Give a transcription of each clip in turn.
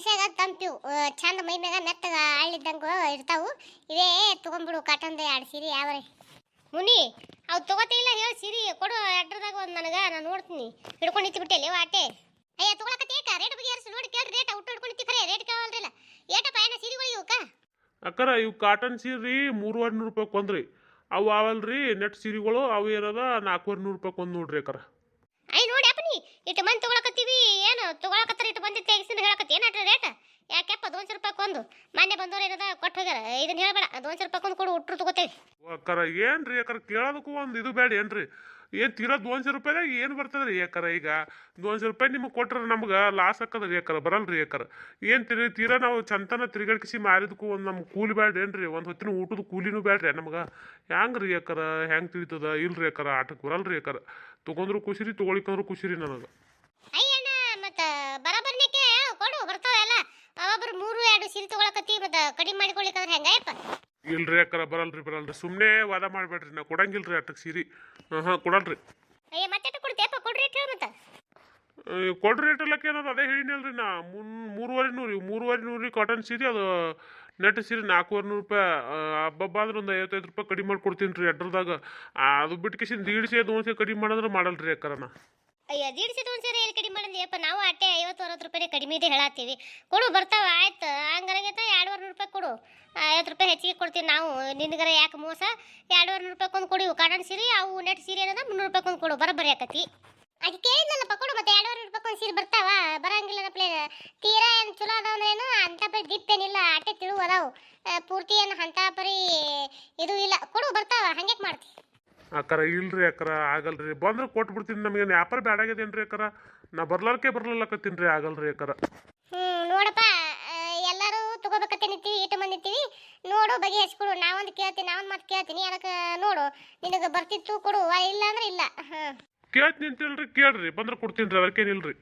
ಮನುಷ್ಯಾಗ ತಂಪಿವು ಚಂದ ಮೈ ಮ್ಯಾಗ ಮೆತ್ತಗ ಆಳಿದ್ದಂಗ ಇರ್ತಾವು. ಇವೇ ತಗೊಂಡ್ಬಿಡು ದೇ ಎರಡು ಸೀರೆ ಯಾವ್ರಿ. ಮುನಿ ಅವು ತಗೋತಿಲ್ಲ ಹೇಳಿ ಸೀರೆ ಕೊಡು ಅಡ್ರದಾಗ ಒಂದು ನನಗೆ ನಾನು ನೋಡ್ತೀನಿ. ಹಿಡ್ಕೊಂಡು ನಿಂತು ಬಿಟ್ಟೆ ಆಟೆ. ಅಯ್ಯ ತಗೊಳಕತ್ತೇಕ ರೇಟ್ ಬಗ್ಗೆ ಯಾರು ನೋಡಿ ಕೇಳಿ ರೇಟ್ ಔಟ್ ಹಿಡ್ಕೊಂಡು ನಿಂತಿ ಖರೆ ರೇಟ್ ಕೇಳಲ್ರಿಲ್ಲ ಏಟಪ್ಪ ಏನ ಸೀರೆಗಳು ಇವಕ್ಕ ಅಕ್ಕರ ಇವು ಕಾಟನ್ ಸೀರೆ ಮೂರುವರೆ ನೂರು ರೂಪಾಯಿ ಕೊಂದ್ರಿ. ಅವು ಅವಲ್ರಿ ನೆಟ್ ಸೀರೆಗಳು ಅವು ಏನದ ನಾಲ್ಕೂವರೆ ನೂರು ರೂಪಾಯಿ ಕೊಂದ್ ನೋಡ್ರಿ ಅಕ್ಕರ. ಅಯ್ಯ ನೋಡಿ ಅಪ್ಪ ನೀ ಇಟ್ಟು ಮಂದಿ ತಗೊಳಕತ್ತೀವಿ. ಏನು ತಗೊಳಕತ್ತಾರ ಇಟ್ಟು ಬಂದಿ ತೆಗಿಸಿನ ಹೇಳಕತ್ತಿ. ಏನಾಟ್ರಿ ರೇಟ್ ಯಾಕೆಪ್ಪ ದೊಂದು ರೂಪಾಯಿ ಕೊಂದು. ಮೊನ್ನೆ ಬಂದವ್ರು ಏನದ ಕೊಟ್ಟು ಹೋಗ್ಯಾರ. ಇದನ್ನ ಹೇಳಬೇಡ ದೊಂದು ರೂಪಾಯಿ ಕೊಂದು ಕೊಡು ಉಟ್ರು ತಗೋತೇವಿ. ಅಕ್ಕರ ಏನ್ರಿ ಅಕ್ಕರ ಕೇಳೋದಕ್ಕೂ ಒಂದು ಇದು ಬೇಡ ಏನ್ರಿ? ಏನು ತೀರಾ ದೋನ್ಸೆ ರೂಪಾಯಿದಾಗ ಏನು ಬರ್ತದ್ರಿ ಯಾಕರ ಈಗ? ದೋನ್ಸೆ ರೂಪಾಯಿ ನಿಮಗೆ ಕೊಟ್ರೆ ನಮ್ಗೆ ಲಾಸ್ ಹಾಕದ್ರಿ ಯಾಕರ ಬರಲ್ರಿ ಯಾಕರ ಏನು ತಿರಿ ತೀರಾ ನಾವು ಚಂತನ ತಿರುಗಾಡ್ಕಿಸಿ ಮಾರಿದಕ್ಕೂ ಒಂದು ನಮ್ಗೆ ಕೂಲಿ ಬೇಡ ಏನ್ರಿ? ಒಂದು ಹೊತ್ತಿನ ಊಟದ ಕೂಲಿನೂ ಬೇಡ್ರಿ ನಮ್ಗೆ. ಹ್ಯಾಂಗ್ರಿ ಯಾಕರ ಹೆಂಗೆ ತಿಳಿತದ? ಇಲ್ರಿ ಯಾಕರ ಆಟಕ್ಕೆ ಬರಲ್ರಿ ಯಾಕರ ತೊಗೊಂಡ್ರು ತೊಗೊಳಿಕಂದ್ರೂ ತೊಗೊಳಿಕಂದ್ರು ಖುಷಿರಿ ನನಗೆ ಅಯ್ಯಣ್ಣ ಮತ್ತ ಬರಬರ್ನಿಕೆ ಕೊಡು ಬರ್ತಾವೆಲ್ಲ ಒಬ್ಬರು ಮೂರು ಎರಡು ಸೀರೆ ಮತ್ತೆ ಕಡಿಮೆ ಮಾಡಿಕೊಳ್ಳಿಕ್ಕಂದ್ರೆ ಹೆಂಗಯ್ಯಪ್ಪ ಇಲ್ರಿ ಅಕ್ಕರ ಬರಲ್ರಿ ಬರಲ್ರಿ. ಸುಮ್ಮನೆ ವಾದ ಮಾಡಬೇಡ್ರಿ. ನಾ ಕೊಡಂಗಿಲ್ರಿ ಅಟ್ಟಕ್ಕೆ ಸೀರೆ. ಹಾಂ ಹಾಂ ಕೊಡಲ್ರಿ. ಅಯ್ಯ ಮತ್ತೆ ಕೊಡ್ತೇಪ್ಪ ಕೊಡ್ರಿ ಇಟ್ಟು ಮತ್ತೆ. ಕೊಡ್ರಿ ರೇಟ್ ಎಲ್ಲಕ್ಕೆ ಏನದು? ಅದೇ ಹೇಳಿನಲ್ರಿ ನಾ. ಮುನ್ ಮೂರುವರೆ ನೂರು ಮೂರುವರೆ ನೂರು ಕಾಟನ್ ಸೀರೆ. ಅದು ನೆಟ್ ಸೀರೆ ನಾಲ್ಕೂವರೆ ನೂರು ರೂಪಾಯಿ ಹಬ್ಬಬ್ಬ ಅಂದ್ರೆ ಒಂದು ಐವತ್ತೈದು ರೂಪಾಯಿ ಕಡಿಮೆ ಮಾಡಿ ಕೊಡ್ತೀನಿ ರೀ ಅಡ್ರದಾಗ ಅದು ಬಿಟ್ಟು ಕಿಸಿನ ದೀಡ್ಸೆ ದೋನ್ಸೆ ಕಡಿಮೆ ಮಾಡಂದ್ರೆ ಮಾಡಲ್ರಿ ಅಕ್ಕರ ನಾ ಅಯ್ಯ ದೀಡ್ಸಿ ಸೀರೆ ಎಲ್ಲಿ ಕಡಿಮೆ ಮಾಡಿದ್ಯಪ್ಪ? ನಾವು ಅಟ್ಟೆ ಅರವತ್ತು ರೂಪಾಯಿ ಕಡಿಮೆ ಇದೆ ಹೇಳತ್ತೀವಿ. ಕೊಡು, ಬರ್ತಾವ, ಆಯ್ತು. ಹಂಗಾಗೈತೆ ಎರಡುವರೆ ನೂರು ರೂಪಾಯಿ ಕೊಡು. ಐವತ್ತು ರೂಪಾಯಿ ಹೆಚ್ಚಿಗೆ ಕೊಡ್ತೀವಿ ನಾವು. ನಿನ್ಗರ ಯಾಕೆ ಮೋಸ? ಎರಡುವರೆ ನೂರು ರೂಪಾಯಿ ಕೊಂದು ಕೊಡಿ. ಕಾಟನ್ ಸೀರೆ, ಅವು ನೆಟ್ ಸೀರೆ ಏನದ ಮುನ್ನೂರು ರೂಪಾಯಿ ಕೊಂದು ಕೊಡು. ಬರಬರಿ ಆಕತಿ. ಅದು ನನ್ನ ಕೊಡು, ಮತ್ತೆ ಎರಡುವರೆ ರೂಪಾಯಿ ಕೊಂದು ಸೀರೆ ಬರ್ತಾವ? ಬರಂಗಿಲ್ಲ ಪ್ಲೇ ತೀರಾ ಏನು ಚಲೋ ಅದಾವಂದ್ರೇನು ಅಂತ ಪರಿ ದಿಪ್ ಏನಿಲ್ಲ, ಆಟೆ ತಿಳುವು ಅದಾವು ಪೂರ್ತಿ ಏನು ಅಂತ ಪರಿ ಇದು ಇಲ್ಲ. ಕೊಡು, ಬರ್ತಾವ ಹಂಗೆ ಮಾಡ್ತಿ? ಅಕ್ಕರ ಇಲ್ರಿ ಅಕ್ಕರ ಆಗಲ್ರಿ. ಬಂದ್ರೆ ಕೊಟ್ಟು ಬಿಡ್ತೀನಿ ನಮಗೆ. ವ್ಯಾಪಾರ ಬ್ಯಾಡಾಗ್ಯದೇನ್ರಿ ಅಕ್ಕರ ನಾ ಬರ್ಲಾರ್ಕೆ ಬರ್ಲಕ್ಕತ್ತೀನಿ ರೀ ಆಗಲ್ರಿ ಅಕ್ಕರ ಹ್ಮ್ ನೋಡಪ್ಪ ಎಲ್ಲರೂ ತಗೋಬೇಕಂತ ನಿಂತೀವಿ ಇಟ್ಟು ಮಂದಿ ನೋಡು ನೋಡು ಹಚ್ಕೊಡು ನಾವೊಂದು ಕೇಳ್ತೀನಿ ನಾವೊಂದು ಮಾತು ಕೇಳ್ತೀನಿ. ಅದಕ್ಕೆ ನೋಡು ನಿನಗೆ ಬರ್ತಿತ್ತು ಕೊಡು. ಇಲ್ಲ ಅಂದ್ರೆ ಇಲ್ಲ. ಹಾಂ ಕೇಳ್ತೀನಿ ಅಂತಿಲ್ರಿ ಕೇಳ್ರಿ. ಬಂದ್ರೆ ಕೊಡ್ತೀನಿ ರೀ ಅದಕ್ಕೇನಿಲ್ರಿ.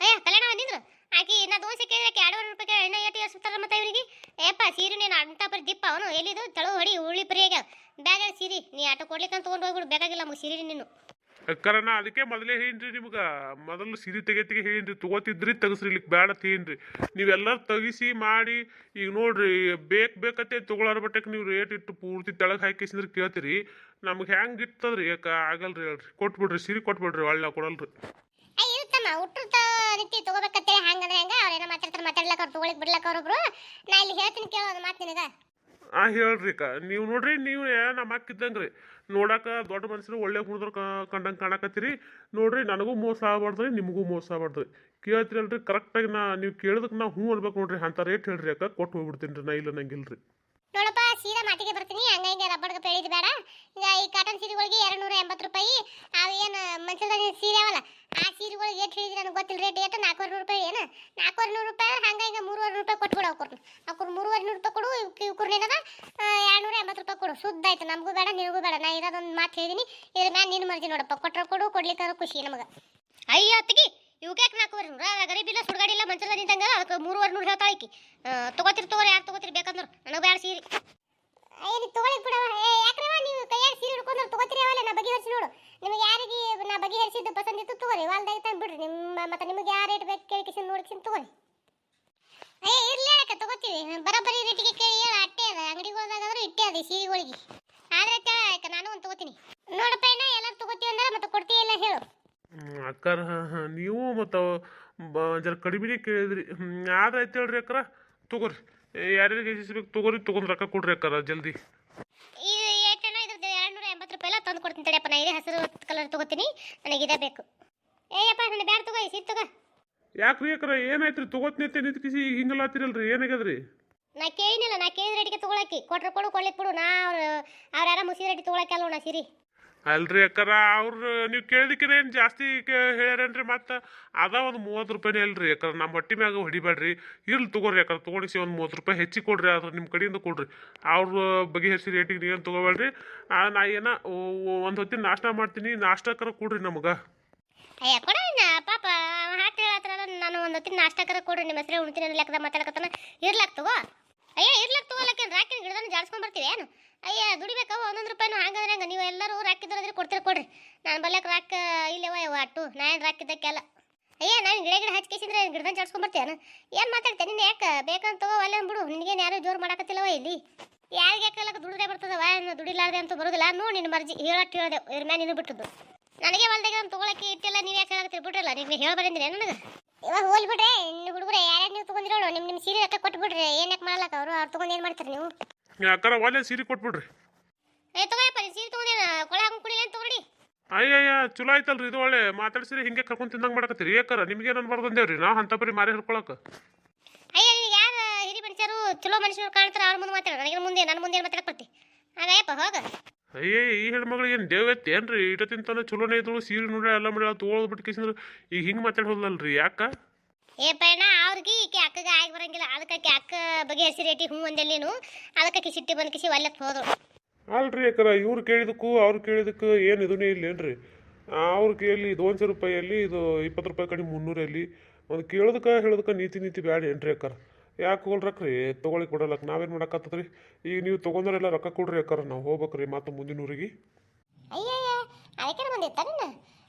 ಅಯ್ಯ ಕಲ್ಯಾಣ ಬಂದಿದ್ರು ಆಕಿ ನಾ ದೋಸೆ ಕೇಳಕ್ಕೆ ಎರಡು ರೂಪಾಯಿ ಎಣ್ಣೆ ಏಟಿ ಸುತ್ತಾರ ಮತ್ತೆ ಇವರಿಗೆ? ಏಪ್ಪ, ಸೀರೆ ನೀನು ಅಂತ ಬರೀ ದಿಪ್ಪ, ಅವನು ಎಲ್ಲಿದು ತಳು ಹೊಡಿ ಉಳ್ಳಿ ಪರಿ ಆಗ್ಯಾವ. ಬ್ಯಾಗ ಸೀರೆ, ನೀ ಆಟೋ ಕೊಡ್ಲಿಕ್ಕಂತ ತೊಗೊಂಡು ಹೋಗ್ಬಿಡು, ಬೇಕಾಗಿಲ್ಲ ನಮಗೆ ಸೀರೆ ನೀನು. ಕರಣ ಅದಕ್ಕೆ ಮೊದಲೇ ಹೇಳಿನ್ರಿ ನಿಮ್ಗೆ. ಮೊದಲು ಸಿರಿ ತೆಗೆತಿಗೆ ಹೇಳಿನ್ರಿ, ತಗೋತಿದ್ರಿ ತೆಗಸ್ರಿಲಿಕ್ಕೆ ಬೇಡ ತೀನ್ರಿ ನೀವೆಲ್ಲರೂ ತೆಗಿಸಿ ಮಾಡಿ, ಈಗ ನೋಡ್ರಿ, ಬೇಕು ಬೇಕತ್ತೆ ತಗೊಳಾರ ಬಟ್ಟಕ್ಕೆ ನೀವು ರೇಟ್ ಇಟ್ಟು ಪೂರ್ತಿ ತೆಳಗೆ ಹಾಕಿಸಿದ್ರೆ ಕೇಳ್ತೀರಿ. ನಮ್ಗೆ ಹೆಂಗೆ ಇರ್ತದ್ರಿ, ಯಾಕೆ ಆಗಲ್ರಿ ಹೇಳ್ರಿ. ಕೊಟ್ಬಿಡ್ರಿ, ಸಿರಿ ಕೊಟ್ಬಿಡ್ರಿ, ಒಳ್ಳೆ ಕೊಡಲ್ರಿ. ಅಯ್ಯ ರೀತಿ ಹುಟ್ಟು ರೀತಿ ತಗೋಬೇಕಂತೇಳಿ ಹಂಗಂದ್ರೆ ಹೆಂಗ? ಅವ್ರೇನೋ ಮಾತಾಡ್ತಾರೆ ಮಾತಾಡ್ಲಕ್ಕ ಅವ್ರು ತಗೊಳಿಕ್ ಬಿಡ್ಲಕ್ಕ ಅವ್ರೊಬ್ರು ನಾ ಇಲ್ಲಿ ಹೇಳ್ತೀನಿ ಕೇಳೋದು ಮಾತು ನಿನಗ. ಆ ಹೇಳ್ರಿ ಅಕ್ಕ. ನೀವು ನೋಡ್ರಿ ನೀವು ನಮ್ಮ ಅಕ್ಕಿದ್ದಂಗೆ ರೀ ನೋಡಾಕ ದೊಡ್ಡ ಮನುಷ್ಯರು ಒಳ್ಳೆ ಹುಡುಗರು ಕಂಡಂಗೆ ಕಾಣಕತ್ತೀರಿ. ನೋಡ್ರಿ ನನಗೂ ಮೋಸ ಆಗ್ಬಾರ್ದು ರೀ ನಿಮಗೂ ಮೋಸ ಆಗ್ಬಾರ್ದು ಕೇಳ್ತೀರಲ್ರಿ ಕರೆಕ್ಟಾಗಿ ನಾ ನೀವು ಕೇಳಿದಕ್ಕೆ ನಾ ಹ್ಞೂ ಅನ್ಬೇಕು ನೋಡ್ರಿ. ಅಂತ ರೇಟ್ ಹೇಳ್ರಿ ಅಕ್ಕ. ಕೊಟ್ಟು ಹೋಗ್ಬಿಡ್ತೀನಿ ರೀ ನಾ ಇಲ್ಲ ನಂಗಿಲ್ರಿ ನೋಡಪ್ಪ ಸೀದಾ ಮಾತಿಗೆ ಬರ್ತೀನಿ. ಹಂಗಾಗಿ ರಬ್ಬರ್ಗೆ ಹೇಳಿದ್ ಬೇಡ. ಈಗ ಈ ಕಾಟನ್ ಸೀರೆಗಳಿಗೆ ಎರಡು ನೂರ ಎಂಬತ್ತು ರೂಪಾಯಿ. ಅವು ಏನು ಮಂಚದ ಸೀರೆ ಅವಲ್ಲ ಆ ಸೀರೆಗಳಿಗೆ ಎಷ್ಟು ಹೇಳಿದ್ರೆ ನನಗೆ ಗೊತ್ತಿಲ್ಲ ರೇಟ್ ಏಟು ನಾಲ್ಕೂವರೆ ನೂರು ರೂಪಾಯಿ ಏನು? ನಾಲ್ಕೂವರೆ ನೂರು ರೂಪಾಯಿ ಹಿಂಗೆ ಮೂರುವರೆ ರೂಪಾಯಿ ಕೊಟ್ಬಿಡು ಅವ್ರು ಅವ್ರು ಮೂರುವರೆ ನೂರು ರೂಪಾಯಿ ಕೊಡು ಇವ್ರು ಏನದ ಎರಡು ನೂರ ಎಂಬತ್ತು ರೂಪಾಯಿ ಕೊಡು. ಶುದ್ಧ ಆಯ್ತು. ನಮಗೂ ಬೇಡ, ನಿನಗೂ ಬೇಡ. ನಾ ಇರೋದೊಂದು ಮಾತು ಹೇಳಿದೀನಿ. ಇದ್ರ ಮ್ಯಾಲ ನಿನ್ನ ಮರ್ಜಿ ನೋಡಪ್ಪ. ಕೊಟ್ರೆ ಕೊಡು, ಕೊಡ್ಲಿಕ್ಕೆ ಖುಷಿ ನಮಗೆ. ಅಯ್ಯ, ಅತ್ತಿಗೆ! ಇವಕ್ಕೆ ನಾಲ್ಕೂವರೆ ನೂರ? ಗರೀಬಿಲ್ಲ ಸುಡ್ಗಾಡಿಲ್ಲ ಮಂಚದ ನಿಂತಂಗ ಅದಕ್ಕೆ ಮೂರುವರೆ ನೂರು ಹೇಳ್ತಾಳೆ ಈಕಿ. ತಗೋತಿರ್, ತಗೋರಿ, ಯಾರು ತಗೋತಿರ್ ಬೇಕಂದ್ರೆ ನನಗೆ ಬೇಡ ಸೀರೆ. ಏನು ತಗೊಳಿಕ್ ಬಿಡವ ಯಾಕ್ರವ ನೀವು ಕೈಯಾಗ ಸೀರೆ ಹಿಡ್ಕೊಂಡ್ರೆ ತಗೋತೀರಿ ಅವಲ್ಲ ನಾ ಬಗೆಹರಿಸಿ ನೋಡು ನಿಮಗೆ ಯಾರಿಗೆ ನಾ ಬಗೆಹರಿಸಿದ್ದು ಪಸಂದ್ ಇತ್ತು ತಗೋರಿ ಹೊಲ್ದಾಗ ತಂದು ಬಿಡ್ರಿ. ನಿಮ್ಮ ಮತ್ತೆ ನಿಮಗೆ ಯಾವ ರೇಟ್ ಬೇಕು ಕೇಳಿ ಕಿಸಿನ್ ನೋಡಿ ಕಿಸಿನ್ ತಗೋರಿ. ಏ ಇರ್ಲಿ ಅಕ್ಕ ತಗೋತೀವಿ. ಬರೋಬ್ಬರಿ ರೇಟಿಗೆ ಕೇಳಿ ಹೇಳು ಅಟ್ಟೆ ಅದ. ಅಂಗಡಿಗೆ ಹೋದಾಗಾದ್ರೆ ಇಟ್ಟೆ ಅದ ಸೀರೆಗಳಿಗೆ. ಆದ್ರೆ ಅಕ್ಕ ನಾನು ಒಂದು ತಗೋತೀನಿ. ನೋಡಪ್ಪ ಏನ ಎಲ್ಲರೂ ತಗೋತೀವಿ ಅಂದ್ರೆ ಮತ್ತೆ ಕೊಡ್ತೀಯಲ್ಲ ಹೇಳು. ಅಕ್ಕ ಅಕ್ಕಾರ ಹಾಂ ಹಾಂ ನೀವು ಮತ್ತು ಜರ ಕಡಿಮೆನೇ ಕೇಳಿದ್ರಿ. ಆದ್ರೆ ಆಯ್ತು ಹೇಳ್ರಿ ಅಕ್ಕರ ತಗೋರಿ. ಯಾರ್ಯಾರಿಗೆ ಬೇಕು ತಗೋರಿ ತೊಗೊಂಡು ರೊಕ್ಕ ಕೊಡ್ರಿ ಅಕ್ಕಾರ ಜಲ್ದಿ. ಇದು ಎರಡು ನೂರ ಎಂಬತ್ತು ರೂಪಾಯಿ ಎಲ್ಲ ತಂದು ಕೊಡ್ತೀನಿ ತಡಿಯಪ್ಪ. ನಾ ಇದೇ ಹಸಿರು ಕಲರ್ ತಗೋತೀನಿ. ನನಗೆ ಇದೇ ಬೇಕು. ಏಯಪ್ಪ ನನ್ನ ಬ್ಯಾಡ ತಗೋ ಸೀಟ್ ತಗೋ. ಯಾಕ್ರಿ ಅಕ್ಕರ ಏನಾಯ್ತು ತೊಗೋತೀನಿ ಅಂತ ನಿಂತ್ಕಿಸಿ ಹಿಂಗೆಲ್ಲ ರೀ ಏನಾಗ್ಯದ್ರಿ? ನಾ ಕೇಳಿನಿಲ್ಲ ನಾ ಕೇಳಿದ ರೇಟಿಗೆ ತಗೊಳಕಿ ಕೊಟ್ರೆ ಕೊಡು ಕೊಡ್ಲಿಕ್ಕೆ ಬಿಡು. ನಾ ಅವ್ರು ಅವ್ರ ಯಾರ ಮುಸಿ ರೇಟಿ ತಗೊಳಕ್ಕೆ ಅಲ್ವ ನಾ ಸಿರಿ. ಅಲ್ರಿ ಅಕ್ಕರ ಅವ್ರು ನೀವು ಕೇಳಿದಕ್ಕೆ ಏನು ಜಾಸ್ತಿ ಹೇಳ್ಯಾರೇನ್ರಿ ಮತ್ತೆ? ಅದ ಒಂದು ಮೂವತ್ತು ರೂಪಾಯಿನೇ ಅಲ್ರಿ ಯಾಕಂದ್ರೆ ನಮ್ಮ ಹೊಟ್ಟಿ ಮ್ಯಾಗ ಹೊಡಿಬೇಡ್ರಿ. ಇರ್ಲಿ ತಗೋರಿ ಯಾಕಂದ್ರೆ ತೊಗೊಂಡಿಸಿ ಒಂದು ಮೂವತ್ತು ರೂಪಾಯಿ ಹೆಚ್ಚಿಗೆ ಕೊಡ್ರಿ ಆದ್ರೆ ನಿಮ್ಮ ಕಡೆಯಿಂದ ಕೊಡ್ರಿ. ಅವ್ರ ಬಗೆಹರಿಸಿ ರೇಟಿಗೆ ನೀವೇನು ತೊಗೋಬೇಡ್ರಿ. ಆ, ನಾ ಏನ ಒಂದು ಹೊತ್ತಿನ ನಾಷ್ಟ ಮಾಡ್ತೀನಿ. ನಾಷ್ಟಕ್ಕರ ಕೊಡ್ರಿ ನಮಗೆ. ಅಯ್ಯ ಕೊಡೋಣ ಪಾಪ ಹಾಟ್ ಹೇಳತ್ರ ನಾನು ಒಂದು ಹೊತ್ತಿನ ನಾಷ್ಟಕರ ಕೊಡ್ರಿ ನಿಮ್ಮ ಹೆಸರು ಉಣ್ತೀನಿ ಅನ್ನೋ ಲೆಕ್ಕದ ಮಾತಾಡಕತ್ತಾನ ಇರ್ಲಾಕ್ ತಗೋ. ಅಯ್ಯ, ಇರ್ಲಾಕ್ ಲಕ್ಕ ರಾಕಿನ ಗಿಡದನ್ನ ಜಾಡ್ಸ್ಕೊಂಡ್ ಬರ್ತೀವಿ ಏನು? ಅಯ್ಯ ದುಡಿಬೇಕವ ಒಂದೊಂದು ರೂಪಾಯಿನು ಹಾಗಂದ್ರೆ ಹಂಗೆ, ನೀವು ಎಲ್ಲರೂ ರಾಕಿದ್ರೆ ಕೊಡ್ತೀರಿ, ಕೊಡ್ರಿ. ನಾನು ಬಲ್ಯಕ್ಕೆ ರಾಕ್ ಇಲ್ಲವ ಯಾವ ಅಟ್ಟು. ನಾನು ರಾಕಿದ್ದಕ್ಕೆಲ್ಲ ಅಯ್ಯ, ನಾನು ಗಿಡ ಗಿಡ ಹಚ್ಕೇಸಿದ್ರೆ ಜಾಡ್ಸ್ಕೊಂಡು ಚಡ್ಸ್ಕೊಂಬರ್ತೇನೆ ಏನು? ಮಾತಾಡ್ತೇನೆ ನಿನ್ನ ಯಾಕೆ ಬೇಕಂತ ತಗೋ ಅಲ್ಲ ಬಿಡು. ನಿನಗೇನು ಯಾರು ಜೋರು ಮಾಡಕತ್ತಿಲ್ಲವ ಇಲ್ಲಿ? ಯಾರಿಗೆ ಯಾಕಲ್ಲ ದುಡಿದ್ರೆ ಬರ್ತದವ? ಇನ್ನು ದುಡಿಲಾರ್ದೆ ಅಂತ ಬರೋದಿಲ್ಲ. ನೋಡಿ ನಿನ್ನ ಮರ್ಜಿ. ಹೇಳಟ್ಟು ಹೇಳ್ದೆ ಇದ್ರ ಮೇಲೆ ಇನ್ನು ಬಿಟ್ಟದ್ದು. ನನಗೆ ಹೊಲ್ದಾಗ ನಾನು ತೊಗೊಳಕ್ಕೆ ಇಟ್ಟಿಲ್ಲ ನೀವು ಯಾಕೆ ಹೇಳಕತ್ತೀರಿ? ಬಿಟ್ರಲ್ಲ ನೀವು ಹೇಳ ಬಂದಿರಿ ನನಗೆ? ಇವಾಗ ಹೋಲ್ ಬಿಡ್ರೆ ಇನ್ನು ಹುಡುಗರೆ ಯಾರ್ಯಾರು ನೀವು ತೊಗೊಂಡಿರೋಳು ನಿಮ್ಮ ನಿಮ್ಮ ಸೀರೆ ರೊಕ್ಕ ಕೊಟ್ಬಿಡ್ರಿ ಏನಕ್ಕೆ ಏನು ಯಾಕೆ ಮಾಡಲಕ್ಕ ಅವರು? ಅವ್ರು ತೊಗೊಂಡು ಏನು ಮಾಡ್ತೀರಿ ನೀವು? ಯಾಕಾರ ಒಲೆ ಸೀರೆ ಕೊಟ್ಬಿಡ್ರಿ. ಏ ತಗೋಯಪ್ಪ ನೀವು ಸೀರೆ ತೊಗೊಂಡೇನ ಕೊಳ ಹಾಕೊಂಡು ಕುಡಿ ಏನು ತೊಗೊಳಿ ಅಯ್ಯಯ್ಯ ಚಲೋ ಆಯ್ತಲ್ರಿ ಇದು ಒಳ್ಳೆ. ಮಾತಾಡ್ಸಿರಿ ಹಿಂಗೆ ಕರ್ಕೊಂಡು ತಿಂದಂಗೆ ಮಾಡಕತ್ತೀರಿ. ಯಾಕಾರ ನಿಮ್ಗೆ ಏನು ಅನ್ಬಾರ್ದಂದೇವ್ರಿ ನಾವು ಅಂತ ಬರೀ ಮಾರಿ ಹಿಡ್ಕೊಳಕ್ಕೆ ಅಯ್ಯ ನಿನಗೆ ಯಾರು ಹಿರಿ ಮನುಷ್ಯರು ಚಲೋ ಮನುಷ್ಯರು ಕಾಣ್ತಾರೆ ಅವ್ರ ಮುಂದೆ ಮಾತಾಡ. ನನಗೆ ಮುಂದೆ ನನ್ನ ಮುಂದೆ ಮಾತಾಡಕ್ಕೆ ಬರ್ತಿ? ಹಾಗಾಯಪ್ಪ ಹೋಗ. ಅಯ್ಯೇ ಈ ಹೆಣ್ಮಗಳಿಗೆ ಏನು ದೇವತ್ತೆ ಏನ್ರಿ? ಇಟ ತಿಂತಾನೆ ಚಲೋನೇ ಇದ್ದಳು ಸೀರೆ ನೋಡ್ರಿ ಎಲ್ಲ ಮಾಡಿ ತೊಗೊಳದ್ ಬಿಟ್ಟು ಕೇಸಿಂದ್ರೆ ಈಗ ಹಿಂಗೆ ಮಾತಾಡೋದಲ್ರಿ ಯಾಕ? ಏ ಪಯಣ ಅವ್ರಿಗೆ ಈಕೆ ಅಕ್ಕಗೆ ಆಗಿ ಬರಂಗಿಲ್ಲ. ಅದಕ್ಕೆ ಆಕೆ ಅಕ್ಕ ಬಗ್ಗೆ ಹೆಸರೇಟಿ ರೇಟಿ ಹ್ಞೂ ಅಂದೆಲ್ಲಿನು ಅದಕ್ಕೆ ಆಕೆ ಸಿಟ್ಟಿ ಬಂದು ಕಿಸಿ ಒಲ್ಲೆತ್ ಹೋದ್ರು. ಅಲ್ರಿ ಯಾಕರ ಇವ್ರು ಕೇಳಿದಕ್ಕೂ ಅವ್ರು ಕೇಳಿದಕ್ಕೂ ಏನು ಇದನ್ನೇ ಇಲ್ಲೇನ್ರಿ ಅವ್ರು ಕೇಳಿ ಇದು ಒಂದು ರೂಪಾಯಲ್ಲಿ ಇದು ಇಪ್ಪತ್ತು ರೂಪಾಯಿ ಕಡಿಮೆ ಮುನ್ನೂರಲ್ಲಿ. ಒಂದು ಕೇಳೋದಕ್ಕೆ ಹೇಳೋದಕ್ಕೆ ನೀತಿ ನೀತಿ ಬ್ಯಾಡ ಏನ್ರಿ ಅಕ್ಕಾರ? ಯಾಕೆ ಹೋಗ್ರಕ್ರಿ ತೊಗೊಳಿ ಕೊಡಲಕ್ಕೆ, ನಾವೇನು ಮಾಡಕತ್ತದ್ರಿ ಈಗ ನೀವು ತೊಗೊಂಡ್ರೆಲ್ಲ ರೊಕ್ಕ ಕೊಡ್ರಿ ಅಕ್ಕಾರ, ನಾವು ಹೋಗ್ಬೇಕ್ರಿ ಮತ್ತೆ ಮುಂದಿನ ಊರಿಗೆ ಅಯ್ಯಯ್ಯ ಅದಕ್ಕೆ ಬಂದಿತ್ತ ನಿನ್ನ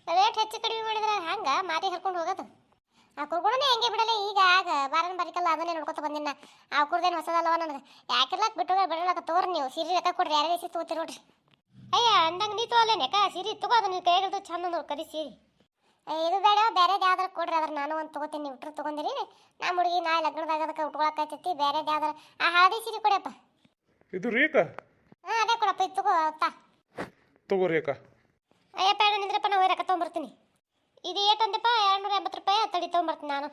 ರೇಟ್ ಹೆಚ್ಚು ಕಡಿಮೆ ಮಾಡಿದ್ರೆ ಹಂಗ? ಮಾತಿ ಹರ್ಕೊಂಡು ಹೋಗೋದು. ಆ ಕುರ್ಗುಣನೇ ಹೆಂಗೆ ಬಿಡಲ್ಲ ಈಗ ಆಗ, ಬಾರನ್ ಬರಿಕಲ್ಲ, ಅದನ್ನೇ ನೋಡ್ಕೊತ ಬಂದಿನ ಆ ಕುರ್ದೇನು ಹೊಸದಲ್ಲವ ನನಗೆ? ಯಾಕಿರ್ಲಾಕ್ ಬಿಟ್ಟು ಬಿಡಲಾಕ ತೋರಿ ನೀವು. ಸೀರೆ ರೊಕ್ಕ ಕೊಡ್ರಿ, ಯಾರೇ ಸೀರೆ ತಗೋತೀರಿ ನೋಡ್ರಿ. ಅಯ್ಯ, ಅಂದಂಗೆ ನೀ ತೋಲೇನೆ ಅಕ್ಕ ಸೀರೆ ತಗೋ ಅದನ್ನ ಕೈಗಳದು ಚಂದ ನೋಡಿ, ಕರಿ ಸೀರೆ. ಇದು ಬೇಡ ಬೇರೆದು ಯಾವ್ದಾರ ಕೊಡ್ರಿ ಅದ್ರ ನಾನು ಒಂದು ತಗೋತೀನಿ ನೀವು ಇಟ್ರು ತಗೊಂಡಿರಿ ನಮ್ಮ ಹುಡುಗಿ ನಾ ಲಗ್ನದಾಗ ಅದಕ್ಕೆ ಉಟ್ಕೊಳಕತ್ತೈತಿ ಬೇರೆದು ಯಾವ್ದಾರ. ಆ ಹಳದಿ ಸೀರೆ ಕೊಡಪ್ಪ ಇದು ರೀ ಅಕ್ಕ ಹಾಂ ಅದೇ ಕೊಡಪ್ಪ ಇದು ತಗೋ ತಾ ತಗೋರಿ ಅಕ್ಕ ಅಯ್ಯಪ್ಪ ಎರಡು ನಿಂದ್ರಪ್ಪ ನಾವು ರೊಕ್ಕ ತೊಗೊಂಬರ್ತೀನಿ. ಇದು ಏಟಂದಪ್ಪ ಎರಡು ನೂರ ಎಂಬತ್ತು ರೂಪಾಯಿ ತಡಿ ತೊಗೊಂಬರ್ತೀನಿ ನಾನು.